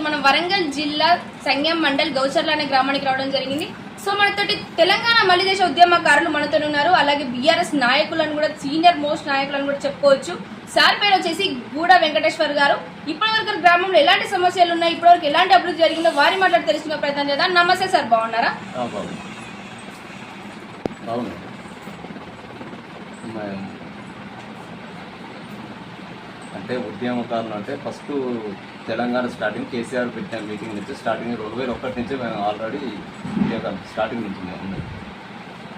వరంగల్ జిల్లా సంగం మండల్ గౌచర్ల అనే గ్రామానికి రావడం జరిగింది. సో మనతోటి తెలంగాణ మలిదేశ ఉద్యమకారులు మనతో ఉన్నారు. అలాగే బీఆర్ఎస్ నాయకులను కూడా సీనియర్ మోస్ట్ నాయకులను కూడా చెప్పుకోవచ్చు. సార్ పేరు వచ్చేసి గూడ వెంకటేశ్వర్ గారు. ఇప్పటివరకు గ్రామంలో ఎలాంటి సమస్యలు ఉన్నాయి? ఇప్పటివరకు ఎలాంటి అభివృద్ధి జరిగిందో వారి మాట్లాడి తెలుసుకునే ప్రయత్నం చేద్దాం. నమస్తే సార్ బాగున్నారా? ఆ, అంటే ఉద్యమకారులు అంటే ఫస్ట్ తెలంగాణ స్టార్టింగ్ కేసీఆర్ పెట్టిన మీటింగ్ నుంచి స్టార్టింగ్ రెండు వేల ఒకటి నుంచి మేము ఆల్రెడీ ఉద్యోగం స్టార్టింగ్ నుంచి మేము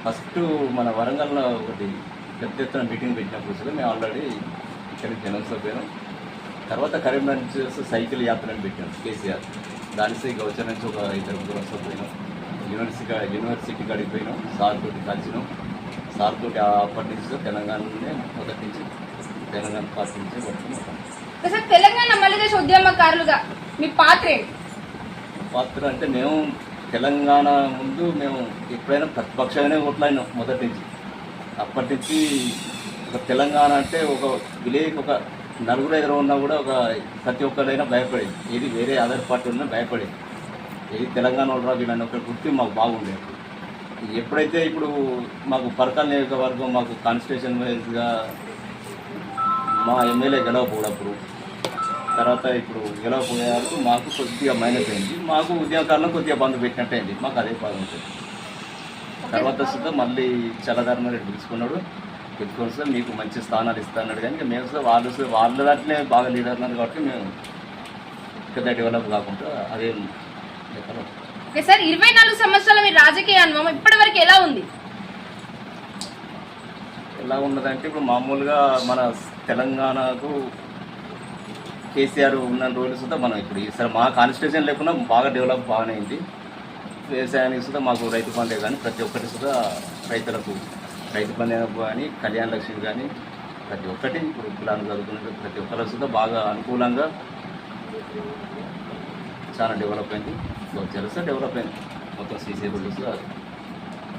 ఫస్ట్ మన వరంగల్లో ఒకటి పెద్ద ఎత్తున మీటింగ్ పెట్టినప్పుడు కూడా మేము ఆల్రెడీ ఇక్కడికి జనంతో పోయాం తర్వాత కరీంనగర్ నుంచి సైకిల్ యాత్రని పెట్టాం కేసీఆర్. దానిసే గౌచర్ నుంచి ఒక ఇద్దరు ముగ్గురు వస్తూ పోయినాం యూనివర్సిటీ యూనివర్సిటీకి అడిగిపోయినాం సార్ తోటి కలిసినాం. సార్ తోటి అప్పటి నుంచి తెలంగాణలోనే మొదటి నుంచి తెలంగాణ పార్టీ సార్ తెలంగాణ ఉద్యమకారులుగా మీ పాత్ర పాత్ర అంటే మేము తెలంగాణ ముందు మేము ఎప్పుడైనా ప్రతిపక్షంగానే ఓట్లాడినాం మొదటి నుంచి. అప్పటి నుంచి ఒక తెలంగాణ అంటే ఒక విలేజ్ ఒక నలుగురు ఎదురు ఉన్నా కూడా ఒక ప్రతి ఒక్కరైనా భయపడేది. ఏది వేరే అదర్ పార్టీ ఉన్నా భయపడేది. ఏది తెలంగాణ వాళ్ళు వీళ్ళని ఒక గుర్తు మాకు బాగుండేది. ఎప్పుడైతే ఇప్పుడు మాకు పరకాల నియోజకవర్గం మాకు కాన్స్టిట్యూషన్ వైజ్గా మా ఎమ్మెల్యే గెలవకూడప్పుడు తర్వాత ఇప్పుడు గెలవపోయే వరకు మాకు కొద్దిగా మైనస్ అయింది. మాకు ఉద్యోగకాలంలో కొద్దిగా బంద్ పెట్టినట్టు అయింది. మాకు అదే బాగుంటుంది తర్వాత సుద్ధా మళ్ళీ చల్లధర్మ రెడ్డి పిలుచుకున్నాడు. పిలుచుకొని వస్తే మీకు మంచి స్థానాలు ఇస్తాన్నాడు కానీ మేము వాళ్ళు వాళ్ళ దాంట్లోనే బాగా లీడర్ అన్నారు కాబట్టి మేము పెద్ద డెవలప్ కాకుండా అదే సార్ ఇరవై నాలుగు సంవత్సరాల మీ రాజకీయ అనుభవం ఇప్పటి వరకు ఎలా ఉంది? ఎలా ఉన్నదంటే ఇప్పుడు మామూలుగా మన తెలంగాణకు కేసీఆర్ ఉన్న రోజులు సుద్ధా మనం ఇప్పుడు సరే మా కాన్స్టిట్యూషన్ లేకుండా బాగా డెవలప్ బాగానే అయింది. వ్యవసాయానికి సుద్ధా మాకు రైతు బంధే కానీ ప్రతి ఒక్కటి సుద్ధా రైతులకు రైతు బంధే కానీ కళ్యాణ లక్ష్మి కానీ ప్రతి ఒక్కటి ఇప్పుడు కులాన్ని చదువుకున్న ప్రతి ఒక్కరికి సుద్ధా బాగా అనుకూలంగా చాలా డెవలప్ అయింది. తెలుసా డెవలప్ అయింది. మొత్తం CC roads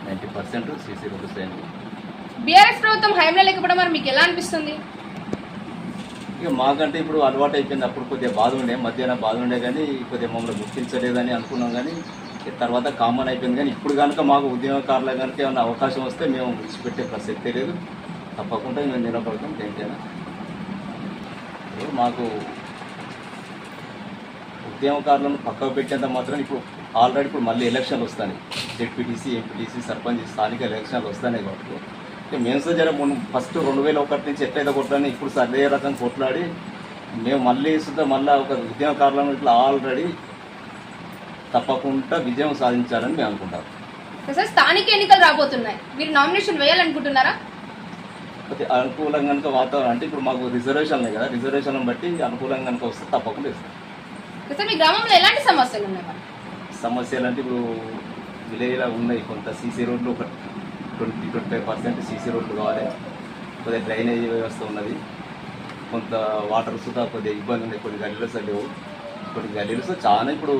ninety percent CC roads అయింది. బీఆర్ఎస్ ప్రభుత్వం హయాంలో లేకపోవడం మరి మీకు ఎలా అనిపిస్తుంది? ఇక మాకంటే ఇప్పుడు అలవాటు అయిపోయింది. అప్పుడు కొద్దిగా బాధ ఉండే మధ్యాహ్నం బాధ ఉండే కానీ కొద్దిగా మమ్మల్ని గుర్తించలేదని అనుకున్నాం కానీ తర్వాత కామన్ అయిపోయింది. కానీ ఇప్పుడు కనుక మాకు ఉద్యోగకారుల కనుక ఏమైనా అవకాశం వస్తే మేము విడిచిపెట్టే ప్రసక్తి లేదు. తప్పకుండా మేము నిలబడతాం. దేనికైనా. మాకు ఉద్యమకారులను పక్కకు పెట్టేంత మాత్రం ఇప్పుడు ఆల్రెడీ ఇప్పుడు మళ్ళీ ఎలక్షన్లు వస్తాయి. జెడ్పీటీసీ ఎంపీటీసీ సర్పంచ్ స్థానిక ఎలక్షన్లు వస్తాయి కాబట్టి. ఇక మేము సో జర ఫస్ట్ రెండు వేల ఒకటి నుంచి ఎట్లయితే కొట్లాడి ఇప్పుడు అదే రకంగా కొట్లాడి మేము మళ్ళీ సుద్ధా మళ్ళీ ఒక ఉద్యమకారులను ఇట్లా ఆల్రెడీ తప్పకుండా విజయం సాధించాలని మేము అనుకుంటాం. సార్ స్థానిక ఎన్నికలు రాబోతున్నాయి. మీరు నామినేషన్ వేయాలనుకుంటున్నారా? అనుకూలంగా కనుక వాతావరణం అంటే ఇప్పుడు మాకు రిజర్వేషన్ ఉన్నాయి కదా రిజర్వేషన్ బట్టి అనుకూలంగా కనుక వస్తే తప్పకుండా ఇస్తాం సార్ మీ గ్రామంలో ఎలాంటి సమస్యలు ఉన్నాయి సమస్యలు అంటే ఇప్పుడు విలేజ్లో ఉన్నాయి కొంత సీసీ రోడ్లు ఒక twenty twenty five percent CC రోడ్లు కావాలి. కొద్దిగా డ్రైనేజీ వ్యవస్థ ఉన్నది. కొంత వాటర్ సుతా కొద్దిగా ఇబ్బంది ఉంది కొన్ని గల్లీలు లేవు. కొన్ని గల్లీలు చాలా ఇప్పుడు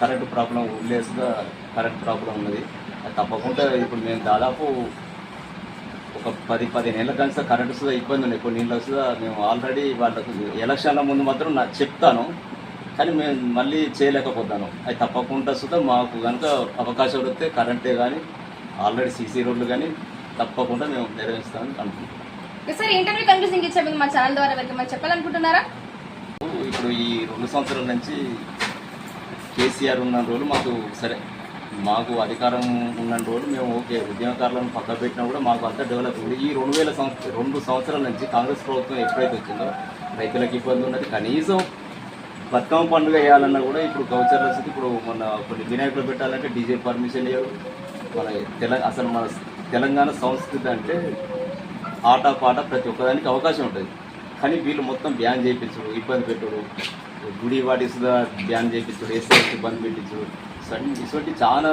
కరెంటు ప్రాబ్లం ఊళ్ళేసుగా కరెంట్ ప్రాబ్లం ఉన్నది. అది తప్పకుండా ఇప్పుడు మేము దాదాపు ఒక పది పదిహేను ఏళ్ళ కానీ కరెంటు సుధా ఇబ్బంది ఉన్నాయి. కొన్ని ఇళ్ళ సుధా మేము ఆల్రెడీ వాళ్ళకు ఎలక్షన్ల ముందు మాత్రం నాకు చెప్తాను. కానీ మేము మళ్ళీ చేయలేకపోతాను అది తప్పకుండా సుధా మాకు కనుక అవకాశం వస్తే కరెంటే కానీ ఆల్రెడీ సీసీ రోడ్లు కానీ తప్పకుండా మేము నెరవేరుస్తామని అనుకుంటున్నాం. సార్ ఇంటర్వ్యూ ఇచ్చే మా ఛానల్ ద్వారా చెప్పాలనుకుంటున్నారా? ఇప్పుడు ఈ రెండు సంవత్సరాల నుంచి కేసీఆర్ ఉన్న రోజులు మాకు సరే మాకు అధికారం ఉన్న రోజులు మేము ఓకే ఉద్యమకారులను పక్క పెట్టినా కూడా మాకు అంతా డెవలప్ ఉంది ఈ రెండు వేల సంవత్సరం రెండు సంవత్సరాల నుంచి కాంగ్రెస్ ప్రభుత్వం ఎప్పుడైతే వచ్చిందో రైతులకు ఇబ్బంది ఉన్నది. కనీసం బతుకమ్మ పండుగ వేయాలన్నా కూడా ఇప్పుడు గౌచర్ల స్థితి ఇప్పుడు మన కొన్ని వినాయకులు పెట్టాలంటే డీజే పర్మిషన్ ఇవ్వరు మన తెలంగాణ అసలు మన తెలంగాణ సంస్కృతి అంటే ఆట పాట ప్రతి ఒక్కదానికి అవకాశం ఉంటుంది. కానీ వీళ్ళు మొత్తం బ్యాన్ చేయించడు ఇబ్బంది పెట్టడు గుడి వాటిస్ బ్యాన్ చేయించడు ఎస్ఐకి ఇబ్బంది పెట్టించుడు ఇటువంటి చాలా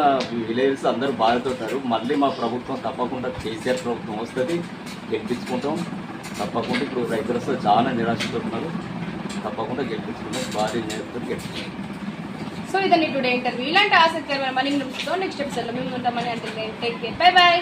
విలేజెస్ అందరూ బాధపడుతున్నారు మళ్ళీ మా ప్రభుత్వం తప్పకుండా కేసీఆర్ ప్రభుత్వం వస్తుంది గెలిపించుకుంటాం. తప్పకుండా ఇప్పుడు రైతులతో చాలా నిరాశపడుతున్నారు తప్పకుండా గెలిపించుకుంటాం. భారీ నేతలు గెలిపించుకుంటాం. సో ఇదండి టుడే ఇంటర్వ్యూ ఇలాంటి ఆసక్తికరమైన మళ్ళీ నెక్స్ట్ ఎపిసోడ్లో మేము ఉంటామని అంటే టేక్ కేర్ బై బాయ్